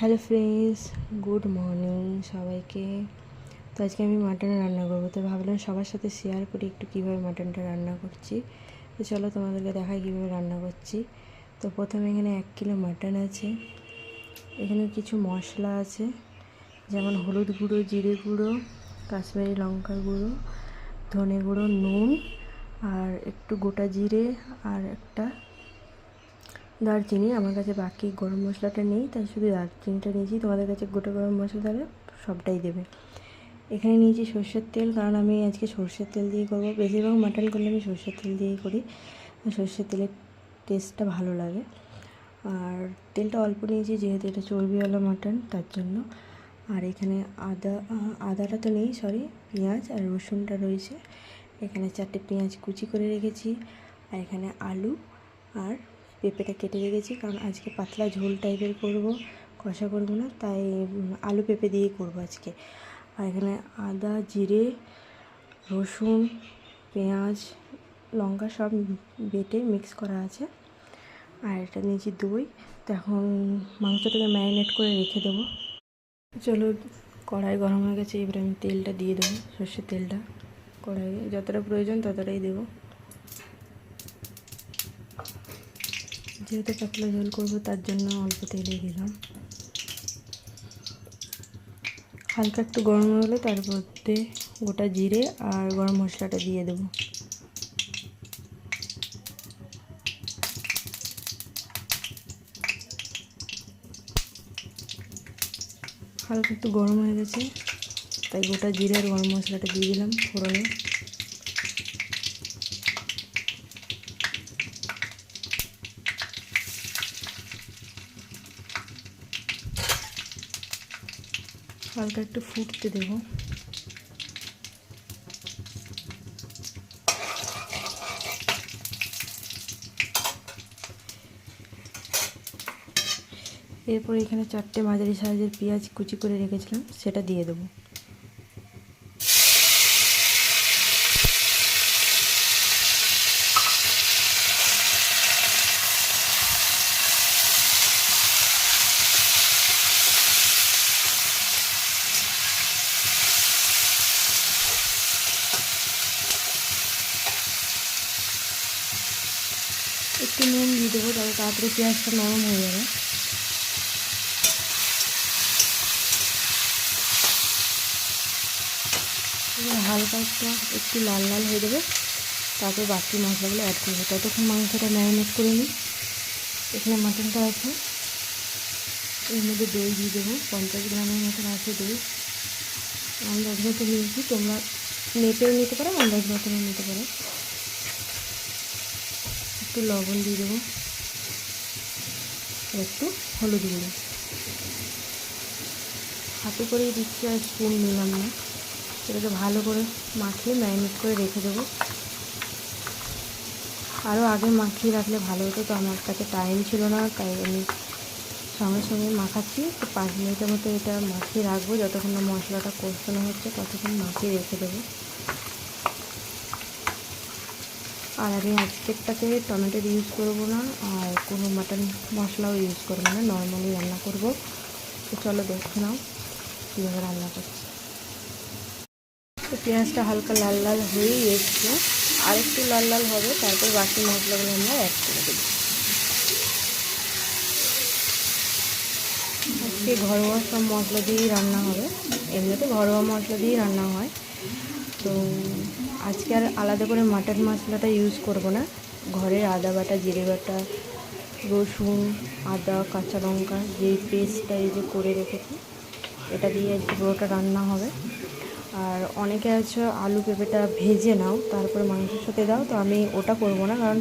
Hello friends good morning সবাইকে। তো আজকে আমি মাটন রান্না করব। তো ভাবলাম সবার সাথে শেয়ার করি একটু কীভাবে মাটনটা রান্না করছি। তো চলো তোমাদেরকে দেখাই কীভাবে রান্না করছি। তো প্রথমে এখানে এক কিলো মাটন আছে। এখানে কিছু মশলা আছে। যেমন হলুদ গুঁড়ো, জিরে গুঁড়ো, কাশ্মীরি লঙ্কার গুঁড়ো, ধনে গুঁড়ো, নুন, আর একটু গোটা জিরে আর একটা দারচিনি, আমার কাছে বাকি গরম মশলাটা নেই, তাই শুধু দারচিনিটা নিয়েছি। তোমাদের কাছে গোটা গরম মশলা তাহলে সবটাই দেবে। এখানে নিয়েছি সর্ষের তেল, কারণ আমি আজকে সর্ষের তেল দিয়ে করব। বেশিরভাগ মাটন করলে আমি সর্ষের তেল দিয়েই করি। সর্ষের তেলের টেস্টটা ভালো লাগে। আর তেলটা অল্প নিয়েছি, যেহেতু এটা চর্বিওয়ালা মাটন, তার জন্য। আর এখানে আদা আদাটা তো নেই সরি পেঁয়াজ আর রসুনটা রয়েছে। এখানে চারটে পেঁয়াজ কুচি করে রেখেছি। আর এখানে আলু আর পেঁপেটা কেটে রেখেছি, কারণ আজকে পাতলা ঝোল টাইপের করব, কষা করব না, তাই আলু পেঁপে দিয়েই করব আজকে। আর এখানে আদা, জিরে, রসুন, পেঁয়াজ, লঙ্কা সব বেটে মিক্স করা আছে। আর এটা নিয়েছি দই, তো এখন মাংসটাকে ম্যারিনেট করে রেখে দেবো। চলো, কড়াই গরম হয়ে গেছে, এবার আমি তেলটা দিয়ে দেবো, সর্ষের তেলটা। কড়াইয়ে যতটা প্রয়োজন ততটাই দেবো। যেহেতু পাতলা ঝোল করব, তার জন্য অল্প তেলে দিলাম। হালকা একটু গরম হলে তার মধ্যে গোটা জিরে আর গরম মশলাটা দিয়ে দেবো। হালকা একটু গরম হয়ে গেছে, তাই গোটা জিরে আর গরম মশলাটা দিয়ে দিলাম, ফোড়নে। হালকা একটু ফুটতে দেব। এরপর এখানে চারটে মাঝারি সাইজের পেঁয়াজ কুচি করে রেখেছিলাম, সেটা দিয়ে দেবো একটু নুন দিয়ে দেবো, তাহলে তাড়াতাড়ি পেঁয়াজটা নরম হয়ে যাবে। হালকা একটু একটু লাল লাল হয়ে যাবে। তারপর বাকি মশলাগুলো অ্যাড করব। ততক্ষণ মাংসটা ম্যারিনেট করে নিই। এখানে মাটনটা আছে। এর মধ্যে দই দিয়ে দেবো। পঞ্চাশ গ্রামের মতন আছে দই। আন্দাজ মতো নিয়েছি। তোমরা মেপেও নিতে পারো, আন্দাজ মতনও নিতে পারো। একটু লবণ দিয়ে দেবো। একটু হলুদ গুঁড়ো। হাতে করেই দিচ্ছি, আর স্পুন নিলাম না। এটাকে ভালো করে মাখিয়ে ম্যারিনেট করে রেখে দেবো। আরও আগে মাখিয়ে রাখলে ভালো হতো, তো আমার কাছে টাইম ছিল না, তাই আমি সঙ্গে সঙ্গে মাখাচ্ছি। তো পাঁচ মিনিটের মতো এটা মাখিয়ে রাখব। যতক্ষণ না মশলাটা কষানো হচ্ছে, ততক্ষণ মাখিয়ে রেখে দেবো। আর আমি আজকেরটাতে টমেটোর ইউজ করব না, আর কোনো মাটন মশলাও ইউজ করব না নর্মালি রান্না করব। তো চলো দেখে নাও কীভাবে রান্না করছি। তো পেঁয়াজটা হালকা লাল লাল হয়েই এসছে। আর একটু লাল লাল হবে, তারপর বাকি মশলাগুলো আমরা অ্যাড করে দেবো। আজকে ঘরোয়া সব মশলা দিয়েই রান্না হবে। এমনিতে ঘরোয়া মশলা দিয়েই রান্না হয়। তো আজকে আর আলাদা করে মাটন মশলাটা ইউজ করব না। ঘরের আদা বাটা, জিরে বাটা, রসুন, আদা, কাঁচা লঙ্কা যে পেস্টটা এই যে করে রেখেছি, এটা দিয়ে পুরোটা রান্না হবে। আর অনেকে আছে আলু পেঁপেটা ভেজে নাও, তারপরে মাংসের সাথে দাও, তো আমি ওটা করব না, কারণ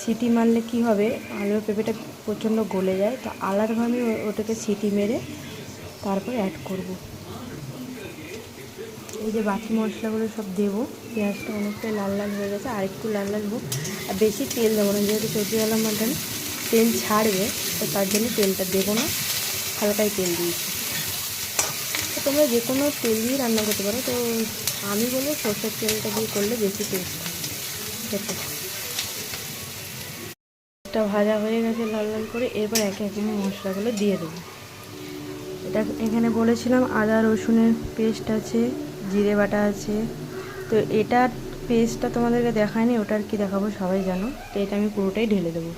সিটি মারলে কি হবে, আলু পেঁপেটা প্রচণ্ড গলে যায়, তো আলাদাভাবে আমি ওটাকে সিটি মেরে তারপর অ্যাড করব। এই যে বাকি মশলাগুলো সব দেবো, পেঁয়াজটা অনেকটাই লাল লাল হয়ে গেছে, আর একটু লাল লাল হোক। আর বেশি তেল দেবো না, যেহেতু সবজিওয়ালা মাটন তেল ছাড়বে, তো তার জন্য তেলটা দেবো না, হালকাই তেল দিয়েছি। তো তোমরা যে কোনো তেল দিয়ে রান্না করতে পারো, তো আমি বলব সর্ষের তেলটা দিয়ে করলে বেশি টেস্ট খেতে ভাজা হয়ে গেছে লাল লাল করে, এরপর একে একে মশলাগুলো দিয়ে দেবো। এটা এখানে বলেছিলাম আদা রসুনের পেস্ট আছে। জিরে বাটা আছে। তো এটার পেস্টটা তোমাদেরকে দেখায়নি, ওটার কি দেখাবো সবাই জানো। তো এটা আমি পুরোটাই ঢেলে দেবো।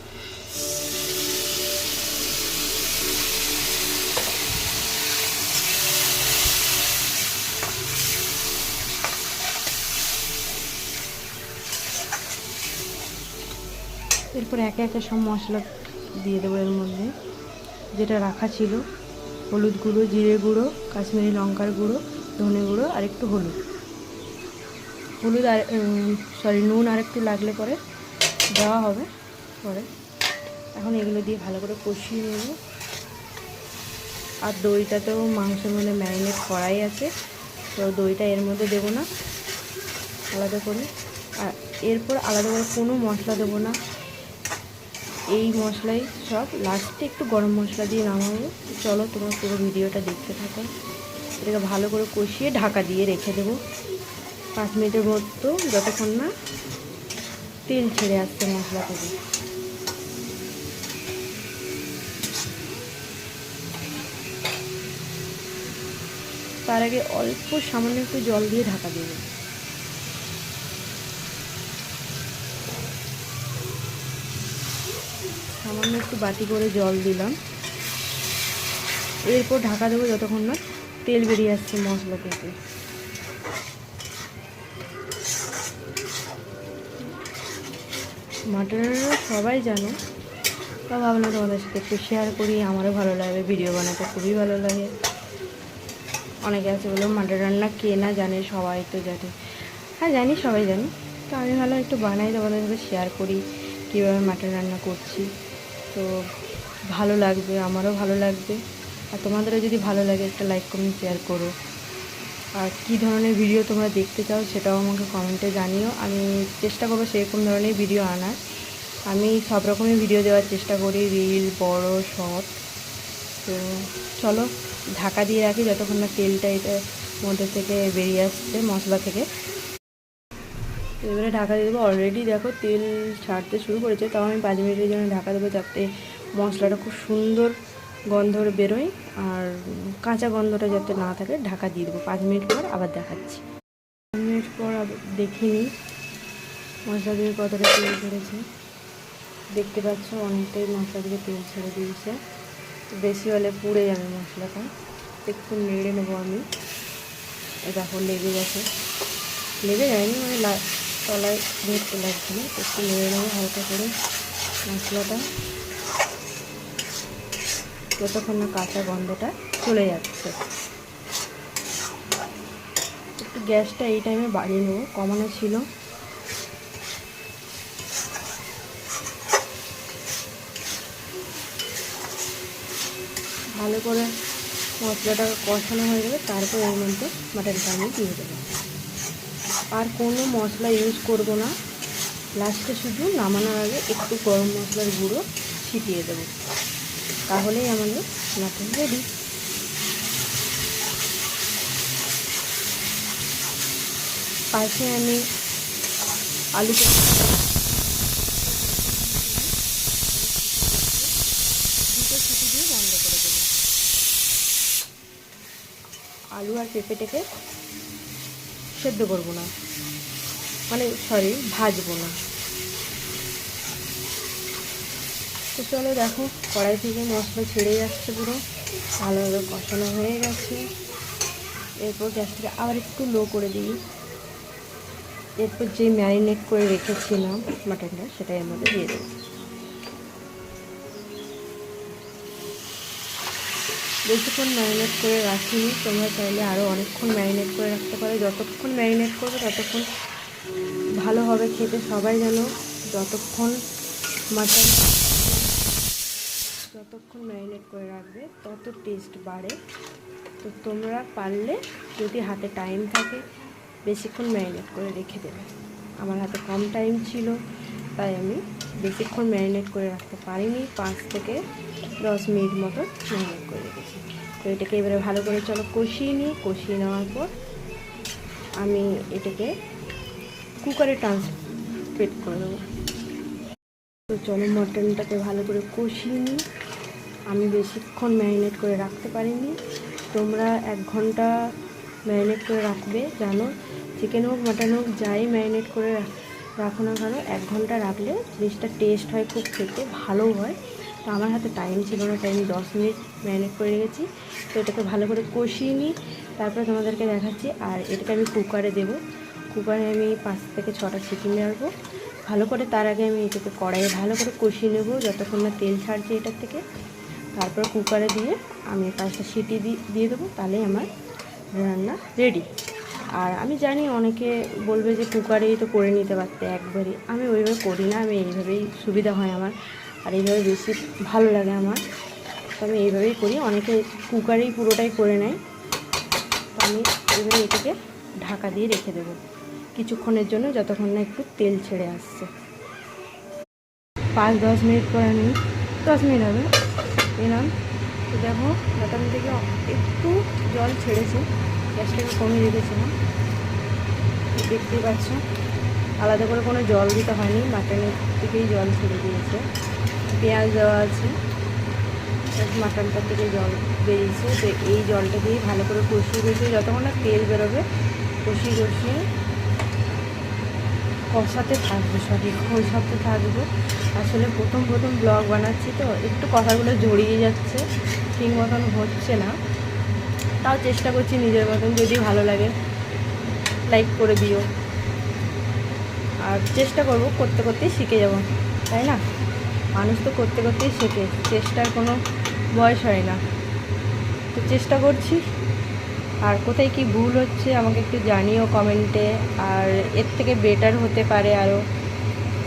এরপর একে একে সব মশলা দিয়ে দেবো এর মধ্যে। যেটা রাখা ছিল, হলুদ গুঁড়ো, জিরে গুঁড়ো, কাশ্মীরি লঙ্কার গুঁড়ো ধনে গুঁড়ো আর একটু হলুদ। হলুদ আর সরি নুন আর একটু লাগলে পরে দেওয়া হবে পরে। এখন এগুলো দিয়ে ভালো করে কষিয়ে নেব। আর দইটাতেও মাংসের মধ্যে ম্যারিনেট করাই আছে, তো দইটা এর মধ্যে দেবো না, আলাদা করে। আর এরপর আলাদা করে কোনো মশলা দেবো না। এই মশলাই সব লাস্টে একটু গরম মশলা দিয়ে নামাবো। চলো তোমরা পুরো ভিডিওটা দেখতে থাকো। এটাকে ভালো করে কষিয়ে ঢাকা দিয়ে রেখে দেবো। পাঁচ মিনিটের মতো যতক্ষণ না তেল ছেড়ে আসছে মশলা থেকে। তার আগে অল্প সামান্য একটু জল দিয়ে ঢাকা দেবো। সামান্য একটু বাটি করে জল দিলাম। এরপর ঢাকা দেবো যতক্ষণ না তেল বেরিয়ে আসছে মশলা থেকে। মাটনরা সবাই জানো, তা ভাবলাম তোমাদের সাথে একটু শেয়ার করি, আমারও ভালো লাগে ভিডিও বানাতে খুবই ভালো লাগে। অনেকে আছে বলো, মাটন রান্না কে না জানে, সবাই তো জানে। হ্যাঁ জানি, সবাই জানি। তো আমি ভালো একটু বানাই তোমাদের সাথে শেয়ার করি, কীভাবে মাটন রান্না করছি। তো ভালো লাগবে, আমারও ভালো লাগবে। আর তোমাদেরও যদি ভালো লাগে একটা লাইক কমেন্ট শেয়ার করো। আর কী ধরনের ভিডিও তোমরা দেখতে চাও সেটাও আমাকে কমেন্টে জানিও। আমি চেষ্টা করব সেরকম ধরনের ভিডিও আনার। আমি সব রকমের ভিডিও দেওয়ার চেষ্টা করি রিল বড় শর্ট তো চলো, ঢাকা দিয়ে রাখি যতক্ষণ না তেলটা এটা মধ্যে থেকে বেরিয়ে আসছে, মশলা থেকে। এবারে ঢাকা দিয়ে দেবো। অলরেডি দেখো তেল ছাড়তে শুরু করেছে, তাও আমি পাঁচ মিনিটের জন্য ঢাকা দেবো যাতে মশলাটা খুব সুন্দর গন্ধ বেরোয় আর কাঁচা গন্ধটা যাতে না থাকে, ঢাকা দিয়ে দেবো। পাঁচ মিনিট পর আবার দেখাচ্ছি। পাঁচ মিনিট পর দেখিনি। মশলা দিয়ে কতটা তেল ছেড়েছে? দেখতে পাচ্ছ, অনেকটাই মশলা দিয়ে তেল ছেড়ে দিয়েছে। বেশি হলে পুড়ে যাবে মশলাটা। একটু নেড়ে নেব আমি। দেখো, লেগে গেছে। লেগে যায়নি মানে তলায় ধরতে লাগছে না। একটু নেড়ে নেব হালকা করে মশলাটা। যতক্ষণ না কাঁচা গন্ধটা চলে যাচ্ছে। একটু গ্যাসটা এই টাইমে বাড়িয়ে নেব, কমানো ছিল। ভালো করে মশলাটা কষানো হয়ে যাবে তারপর এর মধ্যে মাটনটা আমি দিয়ে দেবো। আর কোনো মশলা ইউজ করব না। লাস্টে শুধু নামানোর আগে একটু গরম মশলার গুঁড়ো ছিটিয়ে দেবো। তাহলেই আমাদের মাটন রেডি পাশে আমি আলু দুটো দিয়ে বন্ধ করে দেবো। আলু আর পেঁপেটাকে সেদ্ধ করব না। মানে সরি ভাজবো না তো চলো দেখো, কড়াই থেকে মশলা ছেড়ে যাচ্ছে পুরো। ভালোভাবে কষানো হয়ে গেছে। এরপর গ্যাসটাকে আবার একটু লো করে দিই। এরপর যে ম্যারিনেট করে রেখেছিলাম মাটনটা, সেটাই মধ্যে দিয়ে দেবো। বেশিক্ষণ ম্যারিনেট করে রাখিনি, তোমরা চাইলে আরও অনেকক্ষণ ম্যারিনেট করে রাখতে পারো। যতক্ষণ ম্যারিনেট করবে ততক্ষণ ভালো হবে খেতে, সবাই যেন যতক্ষণ মাটন যতক্ষণ ম্যারিনেট করে রাখবে, তত টেস্ট বাড়ে। তো তোমরা পারলে যদি হাতে টাইম থাকে, বেশিক্ষণ ম্যারিনেট করে রেখে দেবে। আমার হাতে কম টাইম ছিল, তাই আমি বেশিক্ষণ ম্যারিনেট করে রাখতে পারিনি। পাঁচ থেকে দশ মিনিট মতো ম্যারিনেট করে রেখেছি। তো এটাকে এবারে ভালো করে চলো কষিয়ে নিই। কষিয়ে নেওয়ার পর আমি এটাকে কুকারে ট্রান্সফেট করে দেবো। তো চলো মটনটাকে ভালো করে কষিয়ে নিই। আমি বেশিক্ষণ ম্যারিনেট করে রাখতে পারিনি। তোমরা এক ঘণ্টা ম্যারিনেট করে রাখবে, জানো? চিকেন হোক মাটন হোক, যাই ম্যারিনেট করে রাখ- না কেন, এক ঘণ্টা রাখলে জিনিসটা টেস্ট হয় খুব খেতে ভালো হয়। তো আমার হাতে টাইম ছিল না, তাই আমি দশ মিনিট ম্যারিনেট করে রেখেছি। তো এটাকে ভালো করে কষিয়ে নিই, তারপরে তোমাদেরকে দেখাচ্ছি। আর এটাকে আমি কুকারে দেবো। কুকারে আমি পাঁচ থেকে ছটা সিটি মারবো ভালো করে তার আগে আমি এটাকে কড়াইয়ে ভালো করে কষিয়ে নেব, যতক্ষণ না তেল ছাড়ছে এটার থেকে। তারপর কুকারে দিয়ে আমি পাঁচটা সিটি দিয়ে দেবো, তাহলেই আমার রান্না রেডি আর আমি জানি অনেকে বলবে যে কুকারেই তো করে নিতে পারতে একবারই। আমি ওইভাবে করি না, আমি এইভাবেই সুবিধা হয় আমার। আর এইভাবে বেশি ভালো লাগে আমার। তো আমি এইভাবেই করি, অনেকে কুকারেই পুরোটাই করে নেয়। তো আমি এইভাবে এটাকে ঢাকা দিয়ে রেখে দেবো। কিছুক্ষণের জন্য যতক্ষণ না একটু তেল ছেড়ে আসছে। পাঁচ দশ মিনিট পর আমি, দশ মিনিট হবে। এলাম তো দেখো বাটাম থেকে একটু জল ছেড়েছে গ্যাসটাকে কমিয়ে রেখেছিলাম। দেখতেই পাচ্ছ, আলাদা করে কোনো জল দিতে হয়নি, মাটনের থেকেই জল ছেড়ে দিয়েছে। পেঁয়াজ দেওয়া আছে মাটনটার থেকে জল বেরিয়েছে। তো এই জলটা দিয়ে ভালো করে কষিয়ে কষিয়ে যতক্ষণ না তেল বেরোবে, কষিয়ে কষিয়ে কষাতে থাকবে, সরি, কষাতে থাকবে। আসলে প্রথম প্রথম ব্লগ বানাচ্ছি তো, একটু কথাগুলো জড়িয়ে যাচ্ছে, ঠিক মতন হচ্ছে না। তাও চেষ্টা করছি নিজের মতন যদি ভালো লাগে লাইক করে দিও। আর চেষ্টা করব, করতে করতেই শিখে যাব, তাই না? মানুষ তো করতে করতেই শেখে, চেষ্টার কোনো বয়স হয় না। তো চেষ্টা করছি। আর কোথায় কি ভুল হচ্ছে আমাকে একটু জানিও কমেন্টে। আর এর থেকে বেটার হতে পারে আরও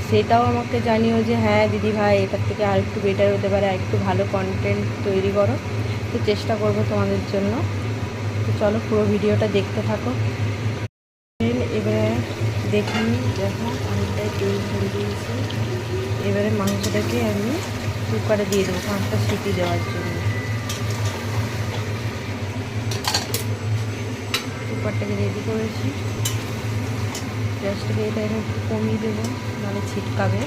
সেটাও আমাকে জানিও যে হ্যাঁ দিদি ভাই, এটার থেকে আর একটু বেটার হতে পারে, আর একটু ভালো কন্টেন্ট তৈরি করো। তো চেষ্টা করব তোমাদের জন্য। তো চলো পুরো ভিডিওটা দেখতে থাকো। এবারে দেখি দেখো অনেকটাই তেল ছেড়ে দিয়েছি। এবারে মাংসটাকে আমি কুকারে দিয়ে দেবো, মাংসটা সিটি দেওয়ার জন্য। কুকারটাকে রেডি করেছি। গ্যাসটাকে এটা একটু কমিয়ে দেবো নাহলে ছিটকাবে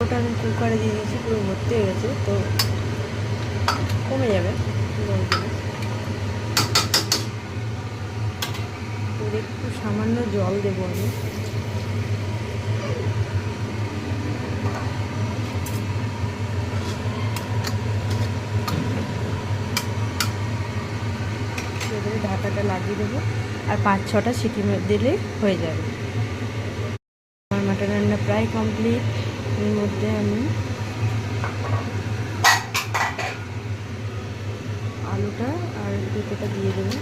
ওটা আমি কুকারে দিয়ে দিয়েছি পুরো ভর্তি হয়ে গেছে তো কমে যাবে জল দিলে তো একটু সামান্য জল দেবো আমি ঢাকাটা লাগিয়ে দেবো আর পাঁচ ছটা সিটি দিলে হয়ে যাবে। আমার মাটন রান্না প্রায় কমপ্লিট এর মধ্যে আমি আলুটা আর দুটোটা দিয়ে দেবো।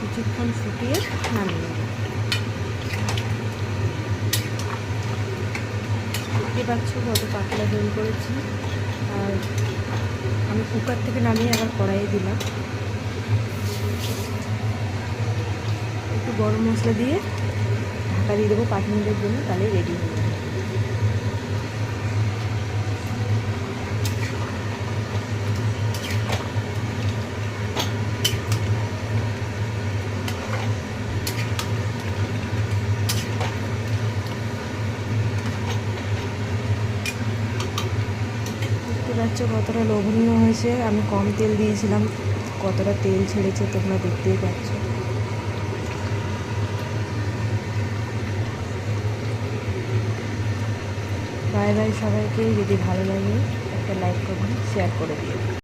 কিছুক্ষণ ফুটিয়ে নামিয়ে নেব। দেখতে পাচ্ছ কত পাতলা ঝোল করেছি। আর আমি কুকার থেকে নামিয়ে আবার কড়াইয়ে দিলাম। গরম মশলা দিয়ে ঢাকা দিয়ে দেবো পাঁচ মিনিটের জন্য, তাহলে রেডি হয়ে যাবে। পাচ্ছ কতটা লোভনীয় হয়েছে। আমি কম তেল দিয়েছিলাম, কতটা তেল ছেড়েছে তোমরা দেখতেই পাচ্ছ। বাই বাই সবাইকে। যদি ভালো লাগে একটা লাইক করবেন শেয়ার করে দিও